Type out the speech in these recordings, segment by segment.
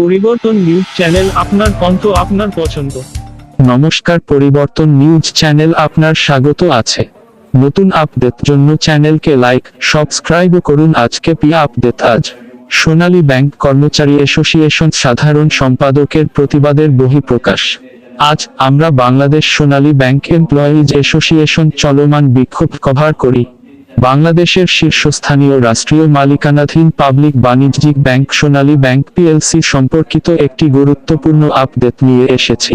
পরিবর্তন news channel আপনার কণ্ঠ আপনার পছন্দ। নমস্কার, পরিবর্তন নিউজ চ্যানেল আপনার স্বাগত আছে। নতুন আপডেট জন্য চ্যানেলকে লাইক, সাবস্ক্রাইব করুন আজকে পি আপডেট আজ। সোনালী ব্যাংক কর্মচারী অ্যাসোসিয়েশন সাধারণ সম্পাদকের প্রতিবাদের বহিঃপ্রকাশ। আজ আমরা Bangladesh Sonali bank employees association চলমান বিক্ষোভ কভার করি। বাংলাদেশের শীর্ষস্থানীয় রাষ্ট্রীয় মালিকানাধীন পাবলিক বাণিজ্যিক ব্যাংক সোনালী ব্যাংক পিএলসি সম্পর্কিত একটি গুরুত্বপূর্ণ আপডেট নিয়ে এসেছি।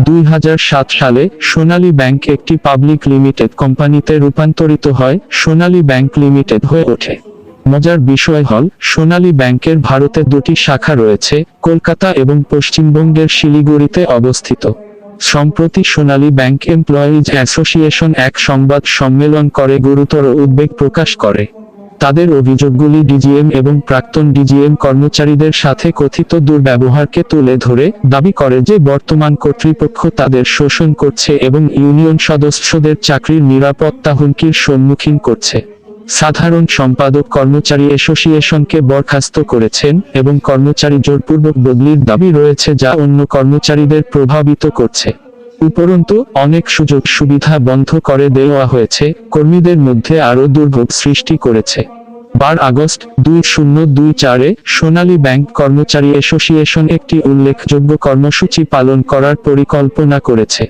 দুই হাজার সাত সালে সোনালী ব্যাংক একটি পাবলিক লিমিটেড কোম্পানিতে রূপান্তরিত হয় সোনালী ব্যাংক লিমিটেড হয়ে ওঠে। মজার বিষয় হল, সোনালী ব্যাংকের ভারতে দুটি শাখা রয়েছে, কলকাতা এবং পশ্চিমবঙ্গের শিলিগুড়িতে অবস্থিত। সম্প্রতি সোনালী ব্যাংক এমপ্লয়িজ অ্যাসোসিয়েশন এক সংবাদ সম্মেলন করে গুরুতর উদ্বেগ প্রকাশ করে। তাদের অভিযোগগুলি ডিজিএম এবং প্রাক্তন ডিজিএম কর্মচারীদের সাথে কথিত দুর্ব্যবহারকে তুলে ধরে দাবি করে যে বর্তমান কর্তৃপক্ষ তাদের শোষণ করছে এবং ইউনিয়ন সদস্যদের চাকরির নিরাপত্তা হুমকির সম্মুখীন করছে। সাধারণ সম্পাদক কর্মচারী অ্যাসোসিয়েশনকে বরখাস্ত করেছেন এবং কর্মচারী জোরপূর্বক বদলির দাবি রয়েছে যা অন্য কর্মচারীদের প্রভাবিত করছে। উপরন্তু, অনেক সুযোগ সুবিধা বন্ধ করে দেওয়া হয়েছে, কর্মীদের মধ্যে আরও দুর্ভোগ সৃষ্টি করেছে। বার আগস্ট দুই শূন্য দুই চারে সোনালী ব্যাংক কর্মচারী অ্যাসোসিয়েশন একটি উল্লেখযোগ্য কর্মসূচি পালন করার পরিকল্পনা করেছে।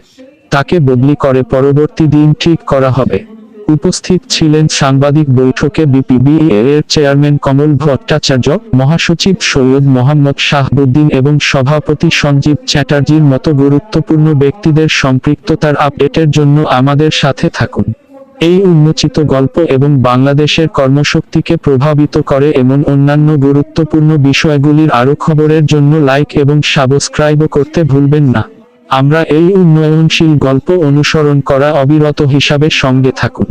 তাকে বদলি করে পরবর্তী দিন ঠিক করা হবে। উপস্থিত ছিলেন সাংবাদিক বৈঠকে বিপিবি এর চেয়ারম্যান কমল ভট্টাচার্য, মহাসচিব সৈয়দ মোহাম্মদ শাহবুদ্দিন এবং সভাপতি সঞ্জীব চ্যাটার্জির মতো গুরুত্বপূর্ণ ব্যক্তিদের সম্পৃক্ততার আপডেটের জন্য আমাদের সাথে থাকুন। এই উন্মোচিত গল্প এবং বাংলাদেশের কর্মশক্তিকে প্রভাবিত করে এমন অন্যান্য গুরুত্বপূর্ণ বিষয়গুলির আরও খবরের জন্য লাইক এবং সাবস্ক্রাইব করতে ভুলবেন না। আমরা এই উন্নয়নশীল গল্প অনুসরণ করা অবিরত হিসাবে সঙ্গে থাকুন।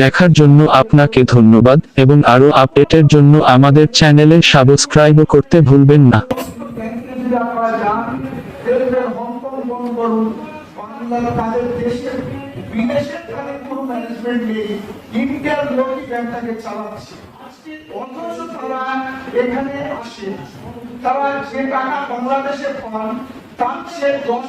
দেখার জন্য আপনাকে ধন্যবাদ এবং আরও আপডেটের জন্য আমাদের চ্যানেলে সাবস্ক্রাইব করতে ভুলবেন না। তারা যে টাকা বাংলাদেশে পান, তার চেয়ে দশ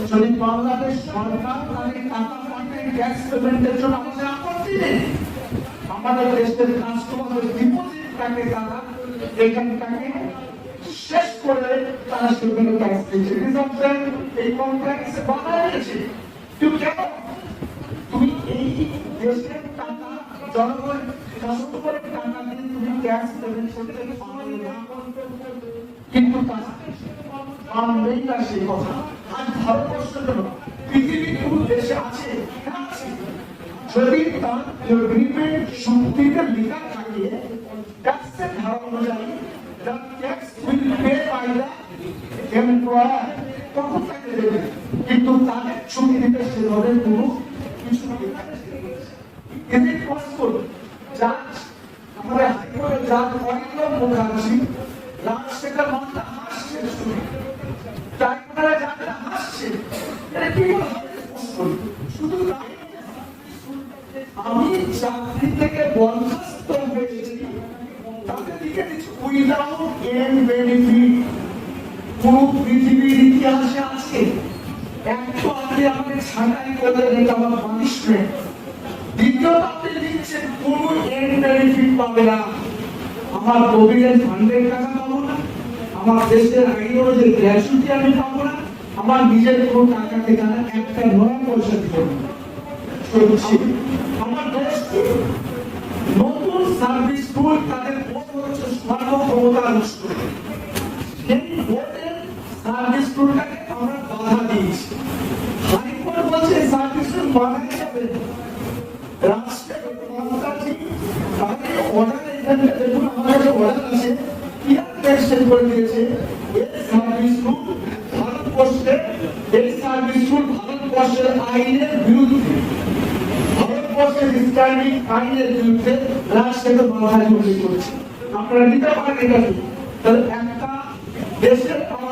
যদি বাংলাদেশ সরকার তাদের টাকা পাঠায় ট্যাক্স পেমেন্টের জন্য আমাদের আপত্তি নেই। আমাদের দেশের কাস্টমারের ডিপোজিট থাকে তারা এখানটাকে শেষ করে তারা সেগুলো ট্যাক্স দিচ্ছে রিজার্ভ এই কমপ্লেক্স বানাইছে তুমি কেন? তুমি এই দেশের টাকা জনগণ কাস্টমারের টাকা দিয়ে তুমি ট্যাক্স পেমেন্ট করতে কিন্তু তারা মানবেই সেই কথা। আজ ভারতবর্ষ কেন পৃথিবীর কোন দেশে আছে হ্যাঁ, কিন্তু তাদের চুক্তিতে সেভাবে কোনো কিছু লেখা? Judge, আমাদের হাইকোর্টের জাজ অরিন্দম মুখার্জি। রাজশেখর মাথা হাসছে শুনে ট্রাইব্যুনালে জাজরা হাসছে এটা কি করে possible? শুধু তাই আমি চাকরি থেকে বরখাস্ত হয়েছি তাদের দিকে উইদাউট এন বেনিফিট কোন পৃথিবীর ইতিহাসে আছে আপনি আমাকে ছাঁটাই করে এটা আমার পানিশমেন্ট দ্বিতীয়ত আপনি লিখছেন, কোন এন বেনিফিট পাবে না। আমার প্রভিডেন্ট টাকা পাবো না, আমার দেশের গ্র্যাচুইটি আমি পাবো না, আমার নিজের একটা পয়সা দিতে আমার দেশকে নতুন সার্ভিস টুল তাদের বোর্ড হচ্ছে সর্বক্ষমতা নষ্ট সার্ভিস টুলটাকে হাইকোর্ট বলছে সার্ভিসের মানা যাবে। রাষ্ট্রের মমতাজি তাহলে অর্ডার এখানে দেখুন আমার কাছে অর্ডার আছে, ইয়ার টেস্টেড করে দিয়েছে। এই সার্ভিস রুল ভারতবর্ষে এই সার্ভিস রুল ভারতবর্ষের আইনের বিরুদ্ধে। ভারতবর্ষের ইসলামিক আইনের বিরুদ্ধে রাষ্ট্রের মাথায় উল্লেখ করেছে। আপনারা নিতে পারেন এটা। তাহলে একটা দেশের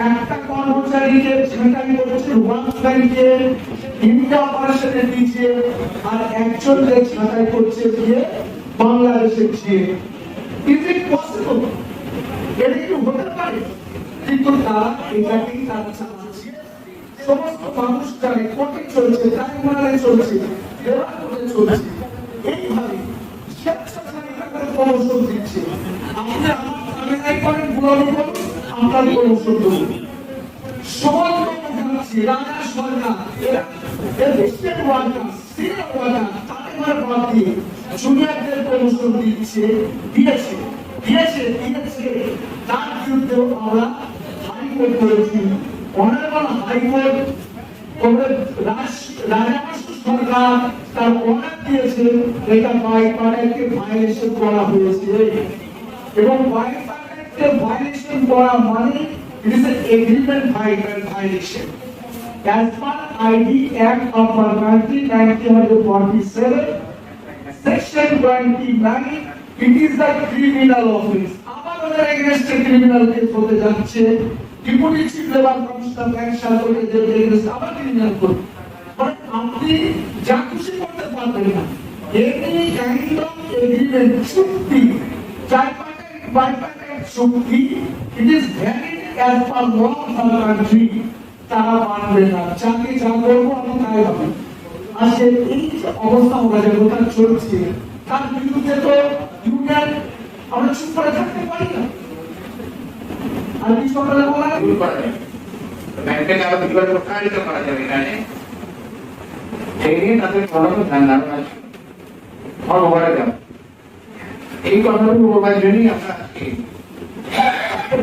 একটা কর্মচারীকে ছাঁটাই করছে ব্যাংকে ইন্ডিয়া অপারেশনের দিচ্ছে আর একজনকে ছাঁটাই করছে দিয়ে বাংলাদেশের চেয়ে ইজ ইট পসিবল কিন্তু তারা এটাকেই সমস্ত মানুষ জানে কোর্টে চলছে ট্রাইব্যুনালে চলছে লেবার কোর্টে চলছে, এইভাবে স্বেচ্ছাচারিতাকে প্রমোশন দিচ্ছে। আপনি আমার সরকার, এরা ওয়ার্কার সিনিয়র ওয়ার্কার তাদের ঘরে বাদ জুনিয়রদের প্রমোশন দিচ্ছে, দিয়েছে দিয়েছে দিয়েছে। তার বিরুদ্ধেও আমরা হাইকোর্ট করেছি। অনারেবল হাইকোর্ট সরকার এটা বাই পার্টিকে ভায়োলেশন করা হয়েছে। এবং বাই পার্টিকে ভায়োলেশন করা মানে it is agreement violation As per ID Act of our country 1947, section 29, it is a criminal offense. against a criminal হতে যাচ্ছে। ডেপুটি চিফ লেবার কমিশনার যে against আবার ক্রিমিনাল মানে আপনি যা খুশি করতে পারবেন না। অফ এগ্রিমেন্ট চুক্তি চার পার্টের চুক্তি it is valid as per law of country তারা মানবে না। যাকে যা করব আমি তাই হবে আসলে এই অবস্থা আমরা যে গোটা চলছে, তার বিরুদ্ধে তো ইউনিয়ন আমরা চুপ করে থাকতে পারি না। আর কি সকালে বলা ভুল করা। যায় ব্যাংকে আরও কীভাবে প্রসারিত করা যাবে এখানে তাদের ধ্যান ধারণা এই কথাগুলো বলবার জন্যই আমরা আজকে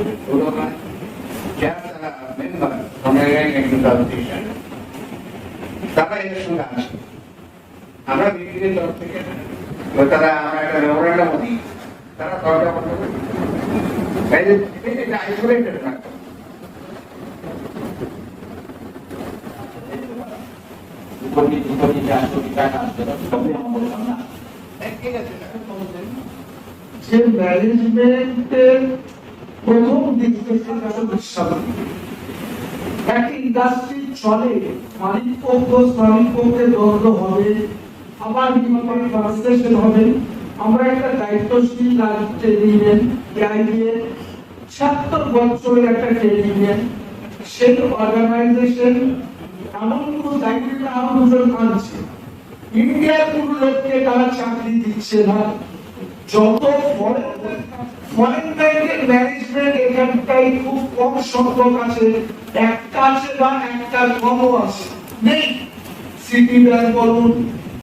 হবেন ভূমি কম। সুতরাং যারা তারা মেম্বার অনারারি তারা এদের সঙ্গে আছে আমরা বিভিন্ন তরফ থেকে তারা আমরা একটা মেমোরেন্ডাম দিই তারা দরজা বন্ধ করে এই যে এটা আইসোলেটেড থাকতো কোটি কোটি চারশো টাকা ঠিক আছে যে ম্যানেজমেন্টের প্রথম দিক থেকে যখন স্বাভাবিক একটা ইন্ডাস্ট্রি চলে, মালিক পক্ষ, শ্রমিক পক্ষে দ্বন্দ্ব হবে, আবার বিমানে ট্রান্সলেশন হবে। আমরা একটা দায়িত্বশীল রাজ্যে নিলেন আইডিএ ছিয়াত্তর বছরের একটা ইউনিয়ন সেই অর্গানাইজেশন এমন কোনো দায়িত্ব আরও দুজন আনছে। ইন্ডিয়ার কোনো লোককে তারা চাকরি দিচ্ছে না। যত ফরেন ব্যাংকের ম্যানেজমেন্ট এখানটাই খুব কম সংখ্যক আছে। একটা আছে বা একটা কমও আছে। নেই। সিটি ব্যাংক বলুন